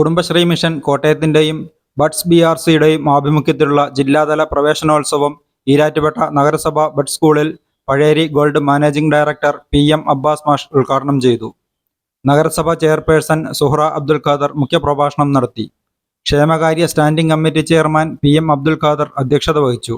Kudumbashree mission കോട്ടയത്തിന്റെയും buds B R സിയുടെയും ആഭിമുഖ്യത്തിലുള്ള ജില്ലാതല പ്രവേശനോത്സവം ഈരാറ്റുപേട്ട നഗരസഭ ബഡ് സ്കൂളിൽ Pazheri gold managing director P M Abbas മാഷ് ഉദ്ഘാടനം ചെയ്തു. നഗരസഭ ചെയർപേഴ്സൺ സുഹ്റ അബ്ദുൽ ഖാദർ മുഖ്യപ്രഭാഷണം നടത്തി. ക്ഷേമകാര്യ standing committee chairman P M Abdul Khader അധ്യക്ഷത വഹിച്ചു.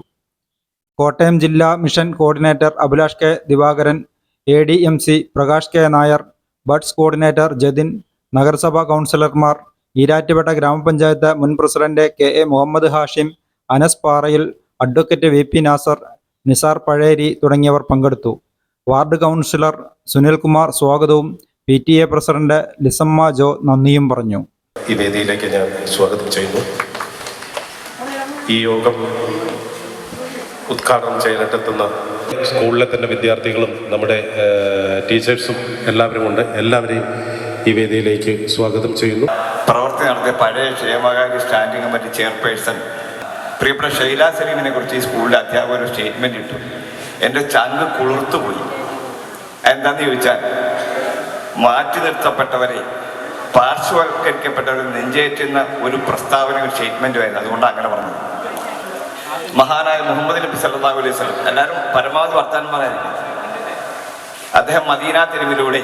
കോട്ടയം ജില്ലാ mission coordinator Abhilash K Divakaran A D M C Prakash K Nair buds coordinator Jathin നഗരസഭാ കൗൺസിലർമാർ ഈരാറ്റുപേട്ട ഗ്രാമപഞ്ചായത്ത് മുൻ president K A Muhammad Hashim Anas Parayil advocate V P Nasar Nisar Pazheri തുടങ്ങിയവർ പങ്കെടുത്തു. Ward councillor Sunilkumar സ്വാഗതവും P T A president Lissamma Jo നന്ദിയും പറഞ്ഞു. ഈ വേദിയിലേക്ക് ഞാൻ സ്വാഗതം ചെയ്യുന്നു. ഈ യോഗം ഉദ്ഘാടനം ചെയ്യാനെത്തുന്ന സ്കൂളിലെ തന്നെ വിദ്യാർത്ഥികളും നമ്മുടെ ടീച്ചേഴ്സും എല്ലാവരും ഉണ്ട് എല്ലാവരെയും ഈ വേദിയിലേക്ക് സ്വാഗതം ചെയ്യുന്നു. പ്രവർത്തി നടത്തിയ പഴയ ക്ഷേമകാര്യ സ്റ്റാൻഡിംഗ് കമ്മിറ്റി ചെയർപേഴ്സൺ പ്രിയപ്പെട്ട ഷൈല സലീമിനെ കുറിച്ച് ഈ സ്കൂളിലെ അധ്യാപകർ ഒരു സ്റ്റേറ്റ്മെന്റ് ഇട്ടു. എന്റെ ചങ്ക് കുളിർത്തുപോയി. എന്താന്ന് ചോദിച്ചാൽ മാറ്റി നിർത്തപ്പെട്ടവരെ പാർശ്വവൽക്കരിക്കപ്പെട്ടവരെ നെഞ്ചേറ്റുന്ന ഒരു പ്രസ്താവന ഒരു സ്റ്റേറ്റ്മെന്റുമായിരുന്നു അതുകൊണ്ടാണ് അങ്ങനെ പറഞ്ഞത്. മഹാനായ മുഹമ്മദ് നബി സല്ലല്ലാഹു അലൈഹി സ്വലം എല്ലാവരും പരമാവധി വർത്താനന്മാരായിരിക്കും അദ്ദേഹം മദീന തെരുവിലൂടെ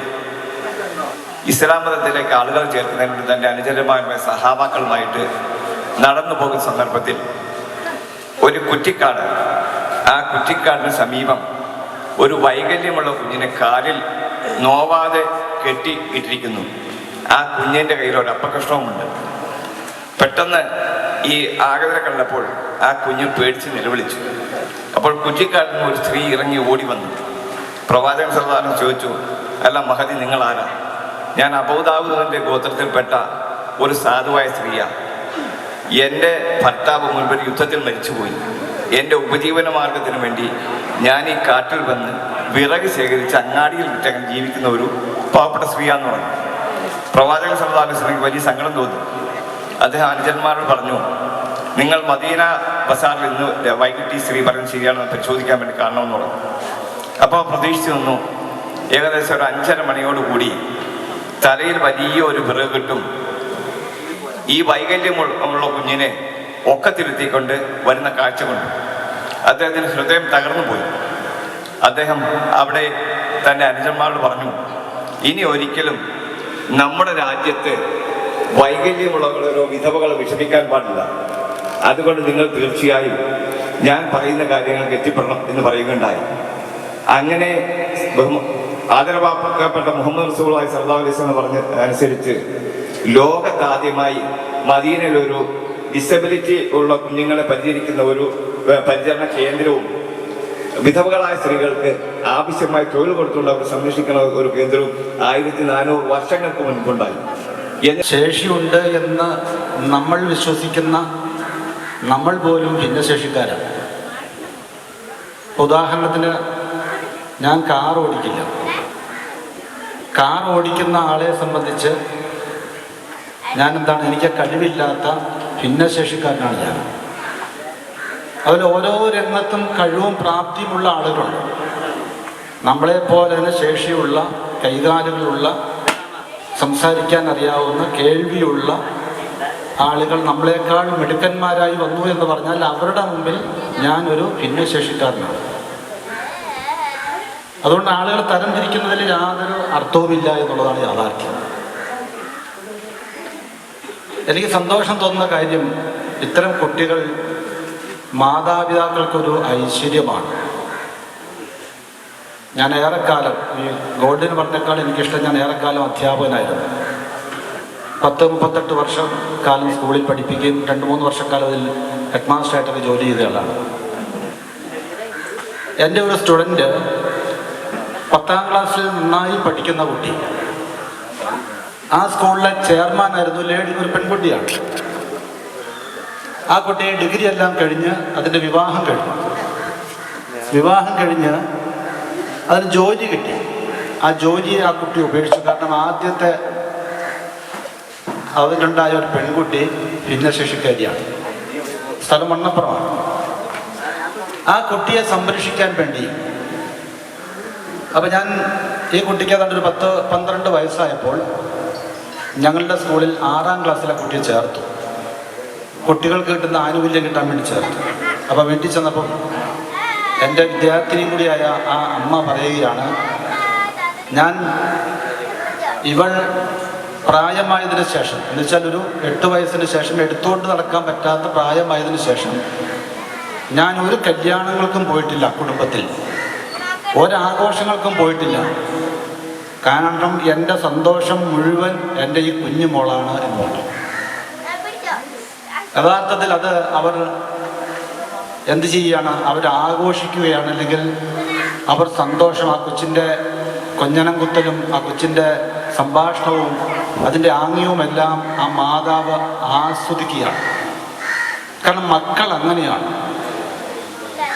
ഇസ്ലാം മതത്തിലേക്ക് ആളുകൾ ചേർക്കുന്നതിന് വേണ്ടി തന്റെ അനുചരന്മാരുമായ സഹാബാക്കളുമായിട്ട് നടന്നു പോകുന്ന സന്ദർഭത്തിൽ ഒരു കുറ്റിക്കാട് ആ കുറ്റിക്കാടിന് സമീപം ഒരു വൈകല്യമുള്ള കുഞ്ഞിനെ കാലിൽ നോവാതെ കെട്ടി ഇട്ടിരിക്കുന്നു. ആ കുഞ്ഞിന്റെ കയ്യിൽ ഒരു അപ്പകഷ്ണവുമുണ്ട് പെട്ടെന്ന് ഈ ആഗതരെ കണ്ടപ്പോൾ ആ കുഞ്ഞ് പേടിച്ച് നിലവിളിച്ചു. അപ്പോൾ കുറ്റിക്കാട്ടിൽ നിന്ന് ഒരു സ്ത്രീ ഇറങ്ങി ഓടി വന്നു. പ്രവാചകൻ സർദാനം ചോദിച്ചു അല്ല മഹതി നിങ്ങൾ ആരാ ഞാൻ അബോധാവുന്നതിന്റെ ഗോത്രത്തിൽപ്പെട്ട ഒരു സാധുവായ സ്ത്രീയാണ് എന്റെ ഭർത്താവ് മുൻപിൽ യുദ്ധത്തിൽ മരിച്ചുപോയി. എന്റെ ഉപജീവന മാർഗത്തിന് വേണ്ടി ഞാൻ ഈ കാട്ടിൽ വന്ന് വിറക് ശേഖരിച്ച് അങ്ങാടിയിൽ വിറ്റകം ജീവിക്കുന്ന ഒരു പാവപ്പെട്ട സ്ത്രീയാന്ന് പറഞ്ഞു. പ്രവാചക സർദാന സ്ത്രീക്ക് വലിയ സങ്കടം തോന്നി. അദ്ദേഹം അനുജന്മാരോട് പറഞ്ഞു നിങ്ങൾ മദീന ബസാറിൽ ഇന്ന് വൈകിട്ട് ഈ സ്ത്രീ പറഞ്ഞത് ശരിയാണെന്ന് പരിശോധിക്കാൻ വേണ്ടി കാണണമെന്ന് പറഞ്ഞു. അപ്പോൾ പ്രതീക്ഷിച്ചു നിന്നു. ഏകദേശം ഒരു അഞ്ചര മണിയോടുകൂടി തലയിൽ വലിയ ഒരു വിറക് കിട്ടും. ഈ വൈകല്യമുള്ള കുഞ്ഞിനെ ഒക്കത്തിരുത്തിക്കൊണ്ട് വരുന്ന കാഴ്ച കൊണ്ട്. അദ്ദേഹത്തിന് ഹൃദയം തകർന്നു പോയി. അദ്ദേഹം അവിടെ തന്റെ അനുജന്മാരോട് പറഞ്ഞു ഇനി ഒരിക്കലും നമ്മുടെ രാജ്യത്ത് വൈകല്യമുള്ളവരോ വിധവകളെ വിഷമിക്കാൻ പാടില്ല. അതുകൊണ്ട് നിങ്ങൾ തീർച്ചയായും ഞാൻ പറയുന്ന കാര്യങ്ങൾക്ക് എത്തിപ്പെടണം എന്ന് പറയുകയുണ്ടായി. അങ്ങനെ ബഹുമ- ആദരവാക്കപ്പെട്ട മുഹമ്മദ് റസൂളായി സല്ലാ അലൈസ് പറഞ്ഞ അനുസരിച്ച് ലോകത്താദ്യമായി മദീനയിൽ ഒരു ഡിസബിലിറ്റി ഉള്ള കുഞ്ഞുങ്ങളെ പരിചരിക്കുന്ന ഒരു പരിചരണ കേന്ദ്രവും വിധവകളായ സ്ത്രീകൾക്ക് ആവശ്യമായി തൊഴിൽ കൊടുത്തുള്ള സംരക്ഷിക്കുന്ന ഒരു കേന്ദ്രവും ആയിരത്തി നാനൂറ് വർഷങ്ങൾക്ക് മുൻപുണ്ടായി. ശേഷിയുണ്ട് എന്ന് നമ്മൾ വിശ്വസിക്കുന്ന നമ്മൾ പോലും ഭിന്നശേഷിക്കാരാണ്. ഉദാഹരണത്തിന് ഞാൻ കാർ ഓടിക്കില്ല കാർ ഓടിക്കുന്ന ആളെ സംബന്ധിച്ച് ഞാൻ എന്താണ് എനിക്ക് കഴിവില്ലാത്ത ഭിന്നശേഷിക്കാരനാണ് ഞാൻ. അതിൽ ഓരോ രംഗത്തും കഴിവും പ്രാപ്തിയുമുള്ള ആളുകളുണ്ട്. നമ്മളെപ്പോലെ തന്നെ ശേഷിയുള്ള കൈകാലുകളുള്ള സംസാരിക്കാൻ അറിയാവുന്ന കേൾവിയുള്ള ആളുകൾ നമ്മളെക്കാൾ മിടുക്കന്മാരായി വന്നു എന്ന് പറഞ്ഞാൽ അവരുടെ മുമ്പിൽ ഞാനൊരു ഭിന്നശേഷിക്കാരനാണ്. അതുകൊണ്ട് ആളുകൾ തരംതിരിക്കുന്നതിൽ യാതൊരു അർത്ഥവുമില്ല എന്നുള്ളതാണ് യാഥാർത്ഥ്യം. എനിക്ക് സന്തോഷം തോന്നുന്ന കാര്യം ഇത്തരം കുട്ടികൾ മാതാപിതാക്കൾക്കൊരു ഐശ്വര്യമാണ്. ഞാൻ ഏറെക്കാലം ഈ ഗോൾഡിന് പറഞ്ഞേക്കാൾ എനിക്കിഷ്ടം ഞാൻ ഏറെക്കാലം അധ്യാപകനായിരുന്നു. പത്ത് മുപ്പത്തെട്ട് വർഷം കാലം സ്കൂളിൽ പഠിപ്പിക്കുകയും രണ്ട് മൂന്ന് വർഷക്കാലം അതിൽ ഹെഡ് മാസ്റ്ററായിട്ടൊക്കെ ജോലി ചെയ്തയാളാണ്. എന്റെ ഒരു സ്റ്റുഡന്റ് പത്താം ക്ലാസ്സിൽ നന്നായി പഠിക്കുന്ന കുട്ടി. ആ സ്കൂളിലെ ചെയർമാൻ ആയിരുന്നു ലേഡി ഒരു പെൺകുട്ടിയാണ്. ആ കുട്ടി ഡിഗ്രി എല്ലാം കഴിഞ്ഞ് അതിന്റെ വിവാഹം കഴിഞ്ഞു. വിവാഹം കഴിഞ്ഞ് അതിന് ജോലി കിട്ടി. ആ ജോലിയെ ആ കുട്ടി ഉപേക്ഷിച്ചു. കാരണം ആദ്യത്തെ അവരുണ്ടായ ഒരു പെൺകുട്ടി ഭിന്നശേഷിക്കാരിയാണ് സ്ഥലം മണ്ണപ്പുറമാണ് ആ കുട്ടിയെ സംരക്ഷിക്കാൻ വേണ്ടി അപ്പം ഞാൻ ഈ കുട്ടിക്ക് ഏതാണ്ട് ഒരു പത്ത് പന്ത്രണ്ട് വയസ്സായപ്പോൾ ഞങ്ങളുടെ സ്കൂളിൽ ആറാം ക്ലാസ്സിലെ കുട്ടിയെ ചേർത്തു. കുട്ടികൾക്ക് കിട്ടുന്ന ആനുകൂല്യം കിട്ടാൻ വേണ്ടി ചേർത്തു. അപ്പോൾ വീട്ടിൽ ചെന്നപ്പം എന്റെ വിദ്യാർത്ഥിനിയും കൂടിയായ ആ അമ്മ പറയുകയാണ് ഞാൻ ഇവൾ പ്രായമായതിനു ശേഷം എന്ന് വെച്ചാൽ ഒരു എട്ട് വയസ്സിന് ശേഷം എടുത്തുകൊണ്ട് നടക്കാൻ പറ്റാത്ത പ്രായമായതിനു ശേഷം ഞാൻ ഒരു കല്യാണങ്ങൾക്കും പോയിട്ടില്ല കുടുംബത്തിൽ. ഒരാഘോഷങ്ങൾക്കും പോയിട്ടില്ല. കാരണം എന്റെ സന്തോഷം മുഴുവൻ എന്റെ ഈ കുഞ്ഞു മോളാണ് എന്ന് പറഞ്ഞു. യഥാർത്ഥത്തിൽ അത് അവർ എന്ത് ചെയ്യുകയാണ്? അവർ ആഘോഷിക്കുകയാണ്. അല്ലെങ്കിൽ അവർ സന്തോഷം ആ കൊച്ചിന്റെ കൊഞ്ഞനം കുത്തലും ആ കൊച്ചിന്റെ സംഭാഷണവും അതിന്റെ ആംഗ്യവുമെല്ലാം ആ മാതാവ് ആസ്വദിക്കുകയാണ്. കാരണം മക്കൾ അങ്ങനെയാണ്.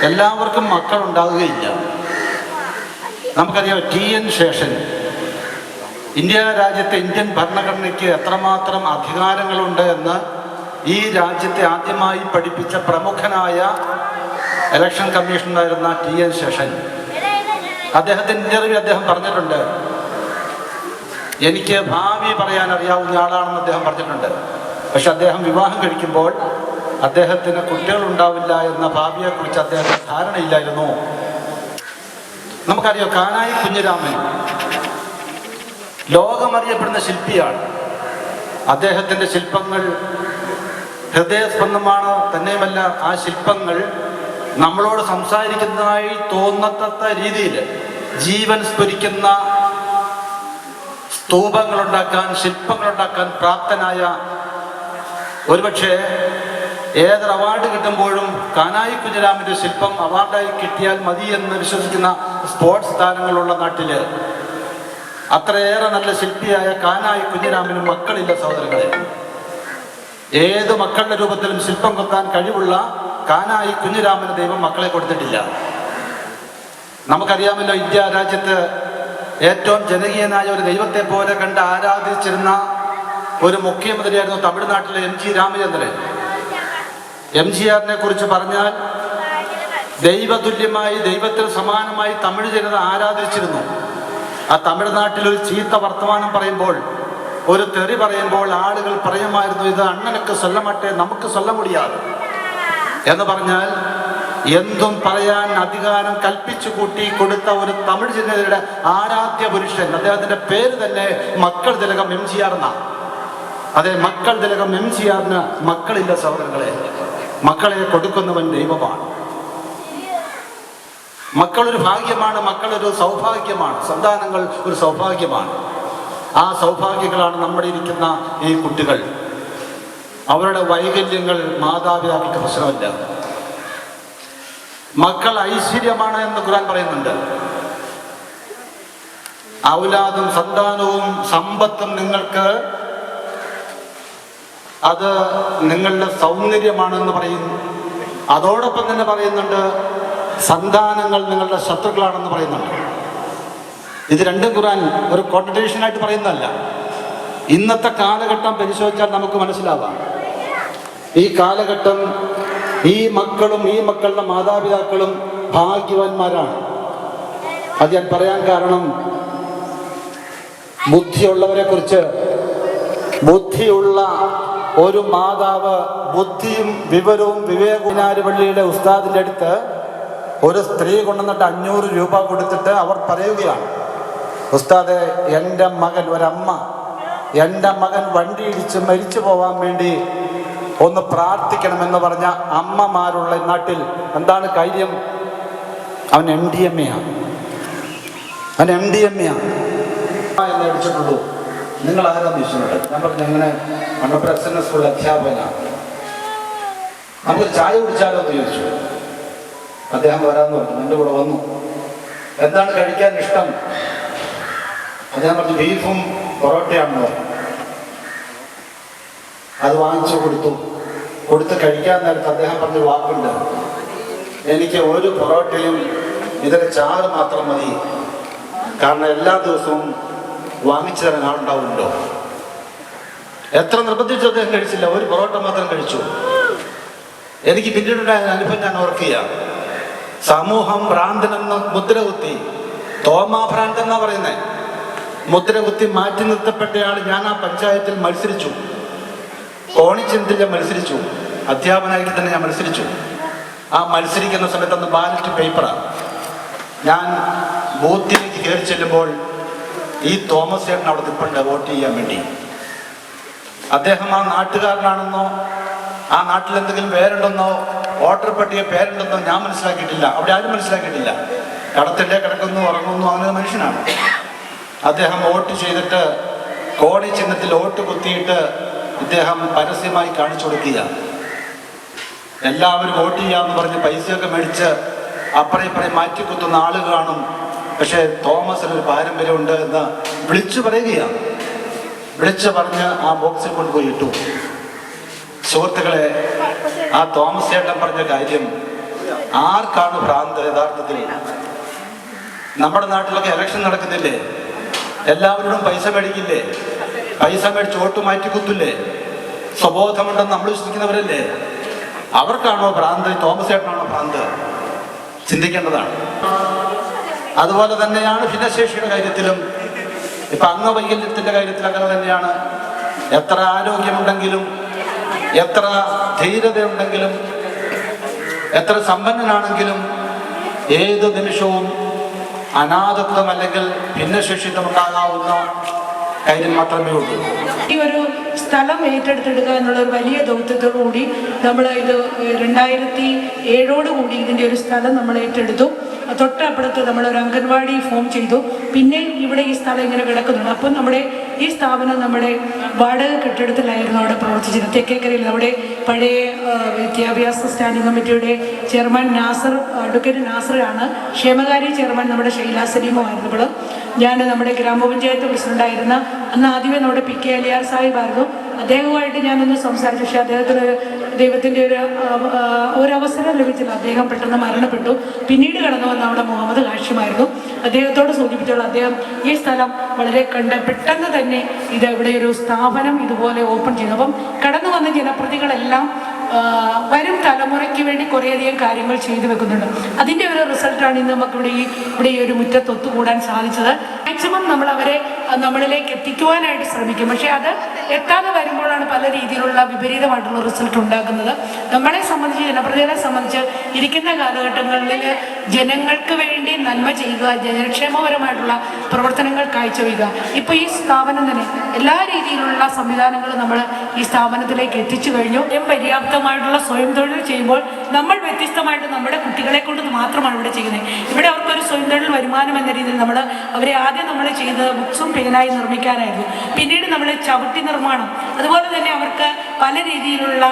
എല്ലാവർക്കും മക്കൾ ഉണ്ടാവുകയില്ല. നമുക്കറിയാം ടി എൻ ശേഷൻ. ഇന്ത്യ രാജ്യത്തെ ഇന്ത്യൻ ഭരണഘടനയ്ക്ക് എത്രമാത്രം അധികാരങ്ങളുണ്ട് എന്ന് ഈ രാജ്യത്തെ ആദ്യമായി പഠിപ്പിച്ച പ്രമുഖനായ ഇലക്ഷൻ കമ്മീഷണറായിരുന്ന ടി എൻ ശേഷൻ. അദ്ദേഹത്തിന്റെ ഇന്റർവ്യൂ അദ്ദേഹം പറഞ്ഞിട്ടുണ്ട്. എനിക്ക് ഭാവി പറയാൻ അറിയാവുന്ന ആളാണെന്ന് അദ്ദേഹം പറഞ്ഞിട്ടുണ്ട്. പക്ഷെ അദ്ദേഹം വിവാഹം കഴിക്കുമ്പോൾ അദ്ദേഹത്തിന് കുട്ടികൾ ഉണ്ടാവില്ല എന്ന ഭാവിയെക്കുറിച്ച് അദ്ദേഹത്തിന് ധാരണയില്ലായിരുന്നു. നമുക്കറിയാം കാനായി കുഞ്ഞിരാമൻ. ലോകമറിയപ്പെടുന്ന ശില്പിയാണ്. അദ്ദേഹത്തിന്റെ ശില്പങ്ങൾ ഹൃദയസ്പന്ദമാണ്. തന്നെയുമല്ല ആ ശില്പങ്ങൾ നമ്മളോട് സംസാരിക്കുന്നതായി തോന്നത്തത്ത രീതിയിൽ ജീവൻ സ്ഫുരിക്കുന്ന സ്തൂപങ്ങളുണ്ടാക്കാൻ ശില്പങ്ങളുണ്ടാക്കാൻ പ്രാപ്തനായ ഒരുപക്ഷെ ഏതൊരു അവാർഡ് കിട്ടുമ്പോഴും കാനായി കുഞ്ഞിരാമിന്റെ ശില്പം അവാർഡായി കിട്ടിയാൽ മതി എന്ന് വിശ്വസിക്കുന്ന സ്പോർട്സ് താരങ്ങളുള്ള നാട്ടിൽ അത്രയേറെ നല്ല ശില്പിയായ കാനായി കുഞ്ഞിരാമിന് മക്കളില്ല സഹോദരങ്ങളെ. ഏത് മക്കളുടെ രൂപത്തിലും ശില്പം കൊത്താൻ കഴിവുള്ള കാനായി കുഞ്ഞിരാമന് ദൈവം മക്കളെ കൊടുത്തിട്ടില്ല. നമുക്കറിയാമല്ലോ ഇന്ത്യ രാജ്യത്ത് ഏറ്റവും ജനകീയനായ ഒരു ദൈവത്തെ പോലെ കണ്ട് ആരാധിച്ചിരുന്ന ഒരു മുഖ്യമന്ത്രിയായിരുന്നു തമിഴ്നാട്ടിലെ M G Ramachandran. M G ആറിനെ കുറിച്ച് പറഞ്ഞാൽ ദൈവതുല്യമായി ദൈവത്തിന് സമാനമായി തമിഴ് ജനത ആരാധിച്ചിരുന്നു. ആ തമിഴ്നാട്ടിൽ ഒരു ചീത്ത വർത്തമാനം പറയുമ്പോൾ ഒരു തെറി പറയുമ്പോൾ ആളുകൾ പറയുമായിരുന്നു ഇത് അണ്ണനക്ക് സ്വല്ലമട്ടെ നമുക്ക് സ്വല്ല മുടിയാതെ. എന്ന് പറഞ്ഞാൽ എന്തും പറയാൻ അധികാരം കൽപ്പിച്ചു കൂട്ടി കൊടുത്ത ഒരു തമിഴ് ജനതയുടെ ആരാധ്യ പുരുഷൻ അദ്ദേഹത്തിന്റെ പേര് തന്നെ മക്കൾ തിലകം എം ജി ആർ എന്നാണ്. അതെ മക്കൾ തിലകം എം ജി ആറിന് മക്കളില്ല സഹോദരങ്ങളെ. മക്കളെ കൊടുക്കുന്നവൻ ദൈവമാണ്. മക്കളൊരു ഭാഗ്യമാണ് മക്കളൊരു സൗഭാഗ്യമാണ്. സന്താനങ്ങൾ ഒരു സൗഭാഗ്യമാണ്. ആ സൗഭാഗ്യങ്ങളാണ് നമ്മുടെ ഇരിക്കുന്ന ഈ കുട്ടികൾ. അവരുടെ വൈകല്യങ്ങൾ മാതാപിതാക്കൾക്ക് പ്രശ്നമല്ല. മക്കൾ ഐശ്വര്യമാണ് എന്ന് ഖുർആൻ പറയുന്നുണ്ട്. ഔലാദും സന്താനവും സമ്പത്തും നിങ്ങൾക്ക് അത് നിങ്ങളുടെ സൗന്ദര്യമാണെന്ന് പറയുന്നു. അതോടൊപ്പം തന്നെ പറയുന്നുണ്ട് സന്താനങ്ങൾ നിങ്ങളുടെ ശത്രുക്കളാണെന്ന് പറയുന്നുണ്ട്. ഇത് രണ്ടും ഖുർആൻ ഒരു കോൺട്രഡിക്ഷനായിട്ട് പറയുന്നതല്ല. ഇന്നത്തെ കാലഘട്ടം പരിശോധിച്ചാൽ നമുക്ക് മനസ്സിലാവാം. ഈ കാലഘട്ടം ഈ മക്കളും ഈ മക്കളുടെ മാതാപിതാക്കളും ഭാഗ്യവാന്മാരാണ്. അത് ഞാൻ പറയാൻ കാരണം ബുദ്ധിയുള്ളവരെ കുറിച്ച് ബുദ്ധിയുള്ള ഒരു മാതാവ് ബുദ്ധിയും വിവരവും വിവേകുനാരുപള്ളിയുടെ ഉസ്താദിന്റെ അടുത്ത് ഒരു സ്ത്രീ കൊണ്ടുവന്നിട്ട് അഞ്ഞൂറ് രൂപ കൊടുത്തിട്ട് അവർ പറയുകയാണ് ഉസ്താദെ എന്റെ മകൻ ഒരമ്മ എന്റെ മകൻ വണ്ടി ഇടിച്ച് മരിച്ചു പോവാൻ വേണ്ടി ഒന്ന് പ്രാർത്ഥിക്കണമെന്ന് പറഞ്ഞ അമ്മമാരുള്ള നാട്ടിൽ എന്താണ് കാര്യം? അവൻ എം ഡി എം എയാണ് അവൻ എം ഡി എം എയാണ് എന്ന് അടിച്ചിട്ടുള്ളൂ നിങ്ങൾ ആരാന്ന് ചോദിച്ചിട്ടുണ്ട്. ഞാൻ പറഞ്ഞു എങ്ങനെ? മണ്ണപ്പുറ സ്കൂളിൽ അധ്യാപകനാണ് നമുക്ക് ചായ കുടിച്ചാലോ എന്ന് ചോദിച്ചു. അദ്ദേഹം വരാമെന്ന് പറഞ്ഞു. എന്റെ കൂടെ വന്നു. എന്താണ് കഴിക്കാൻ ഇഷ്ടം? അദ്ദേഹം പറഞ്ഞു ബീഫും പൊറോട്ടയാണല്ലോ അത് വാങ്ങിച്ചു കൊടുത്തു. കൊടുത്ത് കഴിക്കാൻ നേരത്ത് അദ്ദേഹം പറഞ്ഞ വാക്കുണ്ട്. എനിക്ക് ഒരു പൊറോട്ടയും ഇതിന് ചാറ് മാത്രം മതി. കാരണം എല്ലാ ദിവസവും വാങ്ങിച്ചു തരാൻ ആളുണ്ടാവുമല്ലോ എത്ര നിർബന്ധിച്ചു അദ്ദേഹം കഴിച്ചില്ല? ഒരു പൊറോട്ട മാത്രം കഴിച്ചു. എനിക്ക് പിന്നീടുണ്ടായ അനുഭവം ഞാൻ ഓർക്കുക സമൂഹം ഭ്രാന്തനെന്ന് മുദ്ര കുത്തി തോമാ ഭ്രാന്ത് എന്നാ പറയുന്നത് മുദ്ര കുത്തി മാറ്റി നിർത്തപ്പെട്ടയാൾ ഞാൻ ആ പഞ്ചായത്തിൽ മത്സരിച്ചു. കോണിച്ചെന്തിൽ മത്സരിച്ചു. അധ്യാപനായിട്ട് തന്നെ ഞാൻ മത്സരിച്ചു. ആ മത്സരിക്കുന്ന സമയത്ത് അന്ന് ബാലറ്റ് പേപ്പറാണ് ഞാൻ ബൂത്തിലേക്ക് കയറി ചെല്ലുമ്പോൾ ഈ തോമസ് ചേട്ടൻ അവിടെ നിൽപ്പുണ്ട് വോട്ട് ചെയ്യാൻ വേണ്ടി. അദ്ദേഹം ആ നാട്ടുകാരനാണെന്നോ ആ നാട്ടിൽ എന്തെങ്കിലും പേരുണ്ടെന്നോ വോട്ടർ പട്ടിക പേരുണ്ടെന്നോ ഞാൻ മനസ്സിലാക്കിയിട്ടില്ല. അവിടെ ആരും മനസ്സിലാക്കിയിട്ടില്ല. കടത്തിന്റെ കിടക്കുന്നു ഉറങ്ങുന്നു അങ്ങനെ മനുഷ്യനാണ്. അദ്ദേഹം വോട്ട് ചെയ്തിട്ട് കോടി ചിഹ്നത്തിൽ വോട്ട് കുത്തിയിട്ട് ഇദ്ദേഹം പരസ്യമായി കാണിച്ചു കൊടുക്കുക എല്ലാവരും വോട്ട് ചെയ്യാമെന്ന് പറഞ്ഞ് പൈസയൊക്കെ മേടിച്ച് അപ്പറേ ഇപ്പറേ മാറ്റി കുത്തുന്ന ആളുകളാണും പക്ഷേ തോമസിന് ഒരു പാരമ്പര്യമുണ്ട് എന്ന് വിളിച്ചു പറയുകയാണ്. വിളിച്ചു പറഞ്ഞ് ആ ബോക്സിൽ കൊണ്ടുപോയി ഇട്ടു സുഹൃത്തുക്കളെ ആ തോമസ് ചേട്ടൻ പറഞ്ഞ കാര്യം ആർക്കാണ് ഭ്രാന്ത് യഥാർത്ഥത്തിൽ? നമ്മുടെ നാട്ടിലൊക്കെ ഇലക്ഷൻ നടക്കുന്നില്ലേ? എല്ലാവരോടും പൈസ മേടിക്കില്ലേ? പൈസ മേടിച്ച് വോട്ട് മാറ്റി കുത്തില്ലേ? സ്വബോധമുണ്ടെന്ന് നമ്മൾ വിശ്വസിക്കുന്നവരല്ലേ? അവർക്കാണോ ഭ്രാന്ത്? തോമസ് ചേട്ടനാണോ ഭ്രാന്ത്? ചിന്തിക്കേണ്ടതാണ്. അതുപോലെ തന്നെയാണ് ഭിന്നശേഷിയുടെ കാര്യത്തിലും ഇപ്പൊ അംഗവൈകല്യത്തിന്റെ കാര്യത്തിൽ അങ്ങനെ തന്നെയാണ്. എത്ര ആരോഗ്യമുണ്ടെങ്കിലും എത്ര ധീരതയുണ്ടെങ്കിലും എത്ര സമ്പന്നനാണെങ്കിലും ഏത് നിമിഷവും അനാഥത്വം അല്ലെങ്കിൽ ഭിന്നശേഷിത്വം ഉണ്ടാകാവുന്ന കാര്യം മാത്രമേ ഉള്ളൂ. ഈ ഒരു സ്ഥലം ഏറ്റെടുത്തെടുക്കുക എന്നുള്ള ഒരു വലിയ ദൗത്യത്തോടു കൂടി നമ്മൾ ഇത് രണ്ടായിരത്തി ഏഴോടുകൂടി ഇതിന്റെ ഒരു സ്ഥലം നമ്മൾ ഏറ്റെടുത്തു. തൊട്ടപ്പുറത്ത് നമ്മൾ ഒരു അംഗൻവാടി ഫോം ചെയ്തു. പിന്നെ ഇവിടെ ഈ സ്ഥലം ഇങ്ങനെ കിടക്കുന്നുണ്ട് അപ്പം നമ്മുടെ ഈ സ്ഥാപനം നമ്മുടെ വാടക കെട്ടിടത്തിലായിരുന്നു അവിടെ പ്രവർത്തിച്ചത് തെക്കേക്കരയിൽ നമ്മുടെ പഴയ വിദ്യാഭ്യാസ സ്റ്റാൻഡിംഗ് കമ്മിറ്റിയുടെ ചെയർമാൻ നാസർ അഡ്വക്കേറ്റ് നാസറാണ് ക്ഷേമകാരി ചെയർമാൻ നമ്മുടെ ഷൈല സലീമുമായിരുന്നു ഇപ്പോൾ ഞാൻ നമ്മുടെ ഗ്രാമപഞ്ചായത്ത് പ്രസിഡന്റായിരുന്ന അന്ന് ആദ്യമേ നമ്മുടെ പി കെ അലിയാർ സാഹിബായിരുന്നു അദ്ദേഹവുമായിട്ട് ഞാനൊന്ന് സംസാരിച്ചു. പക്ഷേ അദ്ദേഹത്തിന് ദൈവത്തിന്റെ ഒരു ആ, ആ, ഒരു അവസരം ലഭിച്ചില്ല. അദ്ദേഹം പെട്ടെന്ന് മരണപ്പെട്ടു. പിന്നീട് കടന്നു വന്ന അവിടെ മുഹമ്മദ് ഹാഷിമായിരുന്നു അദ്ദേഹത്തോട് സൂചിപ്പിച്ചോളൂ അദ്ദേഹം ഈ സ്ഥലം വളരെ കണ്ട് പെട്ടെന്ന് തന്നെ ഇത് ഇവിടെ ഒരു സ്ഥാപനം ഇതുപോലെ ഓപ്പൺ ചെയ്തു. അപ്പം കടന്നു വന്ന ജനപ്രതികളെല്ലാം വരും തലമുറയ്ക്ക് വേണ്ടി കുറേയധികം കാര്യങ്ങൾ ചെയ്തു വെക്കുന്നുണ്ട്. അതിന്റെ ഒരു റിസൾട്ടാണ് ഇന്ന് നമുക്കിവിടെ ഈ ഇവിടെ ഈ ഒരു മുറ്റത്ത് ഒത്തുകൂടാൻ സാധിച്ചത്. മാക്സിമം നമ്മൾ അവരെ നമ്മളിലേക്ക് എത്തിക്കുവാനായിട്ട് ശ്രമിക്കും. പക്ഷേ അത് എത്താതെ വരുമ്പോഴാണ് പല രീതിയിലുള്ള വിപരീതമായിട്ടുള്ള റിസൾട്ട് ഉണ്ടാക്കുന്നത് നമ്മളെ സംബന്ധിച്ച് ജനപ്രതികളെ സംബന്ധിച്ച് ഇരിക്കുന്ന കാലഘട്ടങ്ങളിൽ ജനങ്ങൾക്ക് വേണ്ടി നന്മ ചെയ്യുക ജനക്ഷേമപരമായിട്ടുള്ള പ്രവർത്തനങ്ങൾ കാഴ്ചവെക്കുക. ഇപ്പോൾ ഈ സ്ഥാപനം തന്നെ എല്ലാ രീതിയിലുള്ള സംവിധാനങ്ങളും നമ്മൾ ഈ സ്ഥാപനത്തിലേക്ക് എത്തിച്ചു കഴിഞ്ഞു. സ്വയം പര്യാപ്തമായിട്ടുള്ള സ്വയം തൊഴിൽ ചെയ്യുമ്പോൾ നമ്മൾ വ്യത്യസ്തമായിട്ട് നമ്മുടെ കുട്ടികളെ കൊണ്ട് മാത്രമാണ് ഇവിടെ ചെയ്യുന്നത്. ഇവിടെ അവർക്കൊരു സ്വയം തൊഴിൽ വരുമാനം എന്ന രീതിയിൽ നമ്മൾ അവരെ ആദ്യം നമ്മൾ ചെയ്തത് ബുക്സും പേനായി നിർമ്മിക്കാനായിരുന്നു. പിന്നീട് നമ്മൾ ചവിട്ടി നിർമ്മാണം. അതുപോലെ തന്നെ അവർക്ക് പല രീതിയിലുള്ള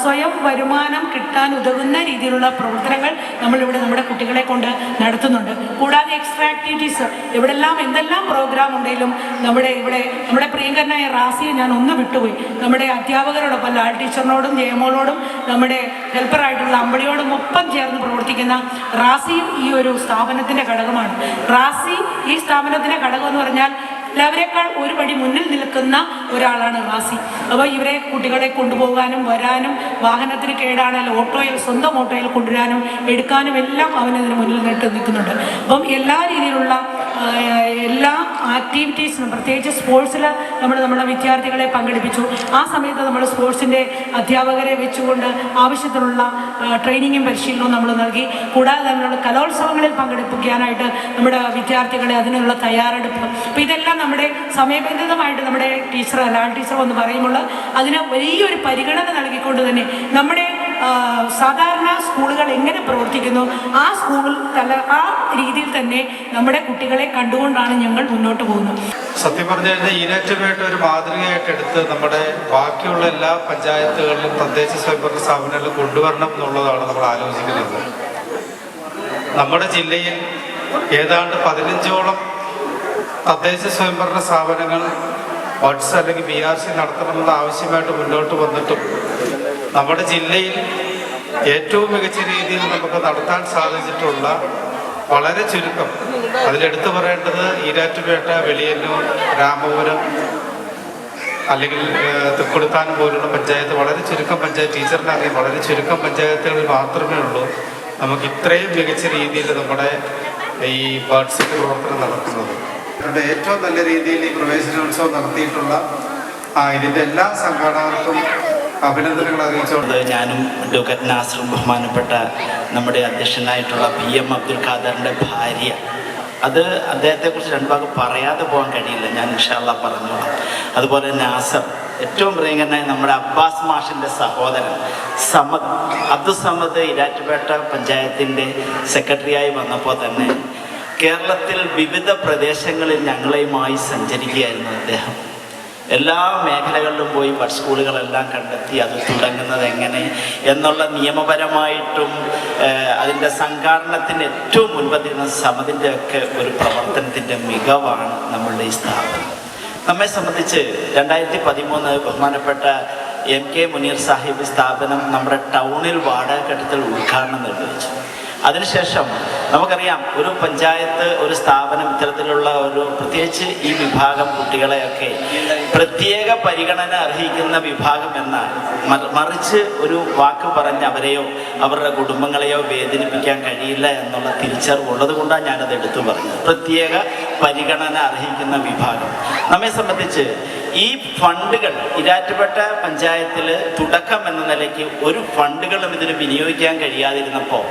സ്വയം വരുമാനം കിട്ടാൻ ഉതകുന്ന രീതിയിലുള്ള പ്രവർത്തനങ്ങൾ നമ്മളിവിടെ നമ്മുടെ കുട്ടികളെ കൊണ്ട് നടത്തുന്നുണ്ട്. കൂടാതെ എക്സ്ട്രാ ആക്ടിവിറ്റീസ് എവിടെല്ലാം എന്തെല്ലാം പ്രോഗ്രാം ഉണ്ടെങ്കിലും നമ്മുടെ ഇവിടെ നമ്മുടെ പ്രിയങ്കരനായ റാസിയെ ഞാൻ ഒന്ന് വിട്ടുപോയി. നമ്മുടെ അധ്യാപകരോടൊപ്പം ലാൽ ടീച്ചറിനോടും ജയമോളോടും നമ്മുടെ ഹെൽപ്പറായിട്ടുള്ള അമ്പളിയോടും ഒപ്പം ചേർന്ന് പ്രവർത്തിക്കുന്ന റാസിയും ഈ ഒരു സ്ഥാപനത്തിന്റെ ഘടകമാണ്. റാസി ഈ സ്ഥാപനത്തിന്റെ ഘടകം എന്ന് പറഞ്ഞാൽ എല്ലാവരെക്കാൾ ഒരു പടി മുന്നിൽ നിൽക്കുന്ന ഒരാളാണ് റാസി. അപ്പോൾ ഇവരെ കുട്ടികളെ കൊണ്ടുപോകാനും വരാനും വാഹനത്തിന് കേടാണെങ്കിൽ ഓട്ടോയിൽ സ്വന്തം ഓട്ടോയിൽ കൊണ്ടുവരാനും എടുക്കാനും എല്ലാം അവനതിന് മുന്നിൽ നിന്നിട്ട് നിൽക്കുന്നുണ്ട്. അപ്പം എല്ലാ രീതിയിലുള്ള എല്ലാ ആക്ടിവിറ്റീസിനും പ്രത്യേകിച്ച് സ്പോർട്സിൽ നമ്മൾ നമ്മുടെ വിദ്യാർത്ഥികളെ പങ്കെടുപ്പിച്ചു. ആ സമയത്ത് നമ്മൾ സ്പോർട്സിന്റെ അധ്യാപകരെ വെച്ചുകൊണ്ട് ആവശ്യത്തിനുള്ള ട്രെയിനിങ്ങും പരിശീലനവും നമ്മൾ നൽകി. കൂടാതെ നമ്മൾ കലോത്സവങ്ങളിൽ പങ്കെടുപ്പിക്കാനായിട്ട് നമ്മുടെ വിദ്യാർത്ഥികളെ അതിനുള്ള തയ്യാറെടുപ്പ്. അപ്പോൾ ഇതെല്ലാം നമ്മുടെ സമയബന്ധിതമായിട്ട് നമ്മുടെ ടീച്ചർ ലാൽ ടീച്ചർ എന്ന് പറയുമ്പോൾ അതിന് വലിയൊരു പരിഗണന നൽകിക്കൊണ്ട് തന്നെ നമ്മുടെ സാധാരണ സ്കൂളുകൾ എങ്ങനെ പ്രവർത്തിക്കുന്നു? ആ സ്കൂൾ തല ആ രീതിയിൽ തന്നെ നമ്മുടെ കുട്ടികളെ കണ്ടുകൊണ്ടാണ് ഞങ്ങൾ മുന്നോട്ട് പോകുന്നത്. സത്യം പറഞ്ഞു കഴിഞ്ഞാൽ ഈനാറ്റുമായിട്ട് ഒരു മാതൃകയായിട്ട് എടുത്ത് നമ്മുടെ ബാക്കിയുള്ള എല്ലാ പഞ്ചായത്തുകളിലും തദ്ദേശ സ്വയംഭരണ സ്ഥാപനങ്ങളിലും കൊണ്ടുവരണം എന്നുള്ളതാണ് നമ്മൾ ആലോചിക്കുന്നത്. നമ്മുടെ ജില്ലയിൽ ഏതാണ്ട് പതിനഞ്ചോളം തദ്ദേശ സ്വയംഭരണ സ്ഥാപനങ്ങൾ വട്സ് അല്ലെങ്കിൽ ബി ആർ സി നടത്തണമെന്നുള്ള ആവശ്യമായിട്ട് മുന്നോട്ട് വന്നിട്ടും നമ്മുടെ ജില്ലയിൽ ഏറ്റവും മികച്ച രീതിയിൽ നമുക്ക് നടത്താൻ സാധിച്ചിട്ടുള്ള വളരെ ചുരുക്കം. അതിലെടുത്തു പറയേണ്ടത് ഈരാറ്റുപേട്ട വെളിയന്നൂർ രാമപുരം അല്ലെങ്കിൽ തൃക്കൊടുത്താനം പോലുള്ള പഞ്ചായത്ത്. വളരെ ചുരുക്കം പഞ്ചായത്ത്. ടീച്ചറിനെ അറിയാം. വളരെ ചുരുക്കം പഞ്ചായത്തുകളിൽ മാത്രമേ ഉള്ളൂ. നമുക്ക് ഇത്രയും മികച്ച രീതിയിൽ നമ്മുടെ ഈ ബേർഡ്സിന്റെ പ്രവർത്തനം നടക്കുന്നത് അവരുടെ ഏറ്റവും നല്ല രീതിയിൽ ഈ പ്രവേശനോത്സവം നടത്തിയിട്ടുള്ള ഇതിന്റെ എല്ലാ സംഘാടകർക്കും അഭിനന്ദനങ്ങൾ അറിയിച്ചുകൊണ്ട് ഞാനും ഡോക്ടർ നാസർ ബഹുമാനപ്പെട്ട നമ്മുടെ അധ്യക്ഷനായിട്ടുള്ള പി എം അബ്ദുൽ ഖാദറിന്റെ ഭാര്യ. അത് അദ്ദേഹത്തെക്കുറിച്ച് രണ്ട് ഭാഗം പറയാതെ പോകാൻ കഴിയില്ല ഞാൻ ഇൻഷാല്ല പറഞ്ഞോളാം അതുപോലെ നാസർ ഏറ്റവും പ്രിയങ്കരനായ നമ്മുടെ അബ്ബാസ് മാഷിന്റെ സഹോദരൻ സമദ് അബ്ദുസമദ് ഇരാറ്റുപേട്ട പഞ്ചായത്തിന്റെ സെക്രട്ടറിയായി വന്നപ്പോൾ തന്നെ കേരളത്തിൽ വിവിധ പ്രദേശങ്ങളിൽ ഞങ്ങളെയുമായി സഞ്ചരിക്കുകയായിരുന്നു അദ്ദേഹം. എല്ലാ മേഖലകളിലും പോയി ബഡ് സ്കൂളുകളെല്ലാം കണ്ടെത്തി അത് തുടങ്ങുന്നത് എങ്ങനെ എന്നുള്ള നിയമപരമായിട്ടും അതിന്റെ സംഘാടനത്തിന് ഏറ്റവും മുൻപതിരുന്ന സമതിന്റെ ഒക്കെ ഒരു പ്രവർത്തനത്തിന്റെ മികവാണ് നമ്മളുടെ ഈ സ്ഥാപനം. നമ്മെ സംബന്ധിച്ച് രണ്ടായിരത്തി പതിമൂന്ന് ബഹുമാനപ്പെട്ട എം കെ മുനീർ സാഹിബ് സ്ഥാപനം നമ്മുടെ ടൗണിൽ വാടക കെട്ടിടത്തിൽ ഉദ്ഘാടനം നിർവഹിച്ചു. അതിനുശേഷം നമുക്കറിയാം ഒരു പഞ്ചായത്ത് ഒരു സ്ഥാപനം ഇത്തരത്തിലുള്ള ഒരു പ്രത്യേകിച്ച് ഈ വിഭാഗം കുട്ടികളെയൊക്കെ പ്രത്യേക പരിഗണന അർഹിക്കുന്ന വിഭാഗം എന്ന മറിച്ച് ഒരു വാക്ക് പറഞ്ഞ് അവരെയോ അവരുടെ കുടുംബങ്ങളെയോ വേദനിപ്പിക്കാൻ കഴിയില്ല എന്നുള്ള തിരിച്ചറിവുള്ളത് കൊണ്ടാണ് ഞാനത് എടുത്തു പറഞ്ഞത്. പ്രത്യേക പരിഗണന അർഹിക്കുന്ന വിഭാഗം. നമ്മെ സംബന്ധിച്ച് ഈ ഫണ്ടുകൾ ഇരാറ്റുപേട്ട പഞ്ചായത്തിൽ തുടക്കം എന്ന നിലയ്ക്ക് ഒരു ഫണ്ടുകളും ഇതിന് വിനിയോഗിക്കാൻ കഴിയാതിരുന്നപ്പോൾ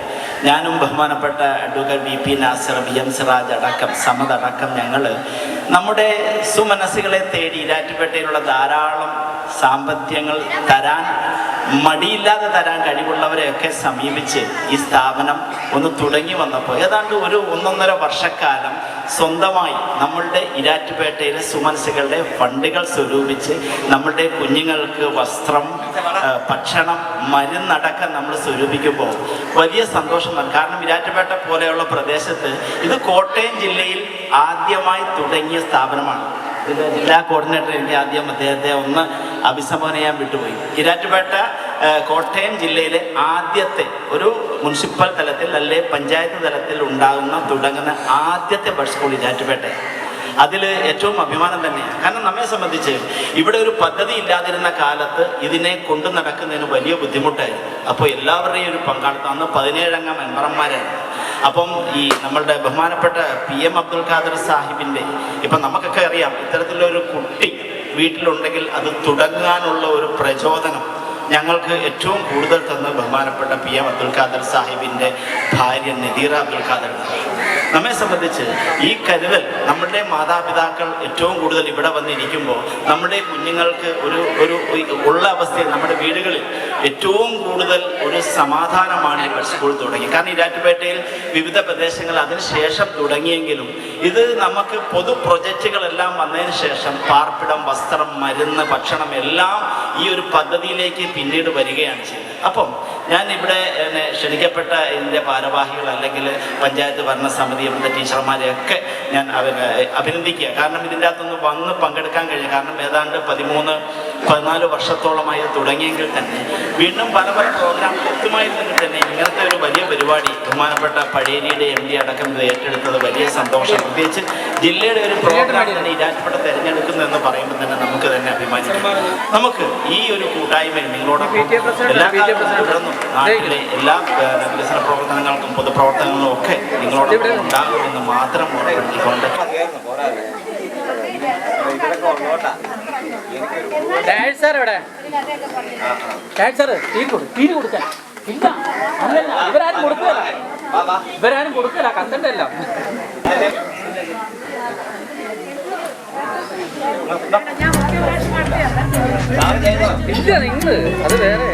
ഞാനും ബഹുമാനപ്പെട്ട advocate B P Nasar B M Siraj അടക്കം സമതടക്കം ഞങ്ങൾ നമ്മുടെ സുമനസ്സുകളെ തേടി ഇരാറ്റുപേട്ടയിലുള്ള ധാരാളം സാമ്പത്തികങ്ങൾ തരാൻ മടിയില്ലാതെ തരാൻ കഴിവുള്ളവരെയൊക്കെ സമീപിച്ച് ഈ സ്ഥാപനം ഒന്ന് തുടങ്ങി വന്നപ്പോൾ ഏതാണ്ട് ഒരു ഒന്നൊന്നര വർഷക്കാലം സ്വന്തമായി നമ്മളുടെ ഇരാറ്റുപേട്ടയിലെ സുമനസുകളുടെ ഫണ്ടുകൾ സ്വരൂപിച്ച് നമ്മളുടെ കുഞ്ഞുങ്ങൾക്ക് വസ്ത്രം ഭക്ഷണം മരുന്നടക്കം നമ്മൾ സ്വരൂപിക്കുമ്പോൾ വലിയ സന്തോഷമാണ് കാരണം ഇരാറ്റുപേട്ട പോലെയുള്ള പ്രദേശത്ത് ഇത് കോട്ടയം ജില്ലയിൽ ആദ്യമായി തുടങ്ങിയ സ്ഥാപനമാണ്. ജില്ലാ കോർഡിനേറ്റർ എനിക്ക് ആദ്യം അദ്ദേഹത്തെ ഒന്ന് അഭിസംബോധന ചെയ്യാൻ വിട്ടുപോയി. ഇരാറ്റുപേട്ട കോട്ടയം ജില്ലയിലെ ആദ്യത്തെ ഒരു മുനിസിപ്പൽ തലത്തിൽ അല്ലെ പഞ്ചായത്ത് തലത്തിൽ ഉണ്ടാകുന്ന തുടങ്ങുന്ന ആദ്യത്തെ ബഡ് സ്കൂൾ ഇരാറ്റുപേട്ട അതിൽ ഏറ്റവും അഭിമാനം തന്നെയാണ്. കാരണം നമ്മെ സംബന്ധിച്ച് ഇവിടെ ഒരു പദ്ധതി ഇല്ലാതിരുന്ന കാലത്ത് ഇതിനെ കൊണ്ടു നടക്കുന്നതിന് വലിയ ബുദ്ധിമുട്ടായിരുന്നു. അപ്പോൾ എല്ലാവരുടെയും ഒരു പങ്കാളിത്തം. അന്ന് പതിനേഴംഗ മെമ്പർമാരായിരുന്നു. അപ്പം ഈ നമ്മളുടെ ബഹുമാനപ്പെട്ട പി എം അബ്ദുൽ ഖാദർ സാഹിബിന്റെ ഇപ്പം നമുക്കൊക്കെ അറിയാം ഇത്തരത്തിലൊരു കുട്ടി വീട്ടിലുണ്ടെങ്കിൽ അത് തുടങ്ങാനുള്ള ഒരു പ്രചോദനം ഞങ്ങൾക്ക് ഏറ്റവും കൂടുതൽ തന്ന ബഹുമാനപ്പെട്ട പി എം അബ്ദുൽ ഖാദർ സാഹിബിന്റെ ഭാര്യ നദീറ അബ്ദുൽ ഖാദർ. നമ്മെ സംബന്ധിച്ച് ഈ കരുതൽ നമ്മുടെ മാതാപിതാക്കൾ ഏറ്റവും കൂടുതൽ ഇവിടെ വന്നിരിക്കുമ്പോൾ നമ്മുടെ കുഞ്ഞുങ്ങൾക്ക് ഒരു ഒരു ഉള്ള അവസ്ഥയിൽ നമ്മുടെ വീടുകളിൽ ഏറ്റവും കൂടുതൽ ഒരു സമാധാനമാണ് ഈ സ്കൂൾ തുടങ്ങി. കാരണം ഇരാറ്റുപേട്ടയിൽ വിവിധ പ്രദേശങ്ങൾ അതിനുശേഷം തുടങ്ങിയെങ്കിലും ഇത് നമുക്ക് പൊതു പ്രൊജക്റ്റുകളെല്ലാം വന്നതിന് ശേഷം പാർപ്പിടം വസ്ത്രം മരുന്ന് ഭക്ഷണം എല്ലാം ഈ ഒരു പദ്ധതിയിലേക്ക് പിന്നീട് വരികയാണ് ചെയ്തത് അപ്പം ഞാൻ ഇവിടെ എന്നെ ക്ഷണിക്കപ്പെട്ട ഇതിന്റെ ഭാരവാഹികൾ അല്ലെങ്കിൽ പഞ്ചായത്ത് ഭരണസമിതി ഇവിടുത്തെ ടീച്ചർമാരെയൊക്കെ ഞാൻ അവരെ അഭിനന്ദിക്കുക. കാരണം ഇതിന്റെ അകത്തൊന്ന് വന്ന് പങ്കെടുക്കാൻ കഴിഞ്ഞു കാരണം ഏതാണ്ട് പതിമൂന്ന് പതിനാല് വർഷത്തോളമായി തുടങ്ങിയെങ്കിൽ തന്നെ വീണ്ടും പല പല പ്രോഗ്രാം കൃത്യമായിരുന്നെങ്കിൽ തന്നെ ഇങ്ങനത്തെ ഒരു വലിയ പരിപാടി ബഹുമാനപ്പെട്ട പഴയരിയുടെ എം ഡി അടക്കം ഇത് ഏറ്റെടുത്തത് വലിയ സന്തോഷം. പ്രത്യേകിച്ച് ജില്ലയുടെ ഒരു പ്രോഗ്രാം തന്നെ ഇരാറ്റപ്പെട്ട തിരഞ്ഞെടുക്കുന്നു എന്ന് പറയുമ്പോൾ തന്നെ നമുക്ക് തന്നെ അഭിമാനിക്കാം. നമുക്ക് ഈ ഒരു കൂട്ടായ്മയിൽ നിങ്ങളോടൊപ്പം എല്ലാ കാര്യങ്ങളും തുടർന്നും നാട്ടിലെ എല്ലാ വികസന പ്രവർത്തനങ്ങൾക്കും പൊതുപ്രവർത്തനങ്ങളും ഒക്കെ നിങ്ങളോടൊപ്പം ഉണ്ടാകുമെന്ന് മാത്രം ഓർമ്മപ്പെടുത്തിക്കൊണ്ട് ഡാഡ് സാർ എവിടെ? ഡാഡ് സാർ ടീ കൊടു ടീ കൊടുക്കാൻ. ഇല്ല അങ്ങനല്ല ഇവരാരും കൊടുക്കില്ല ഇവരാരും കൊടുക്കില്ല കണ്ടല്ലോ ഇല്ല നിങ്ങൾ അത് വേറെ.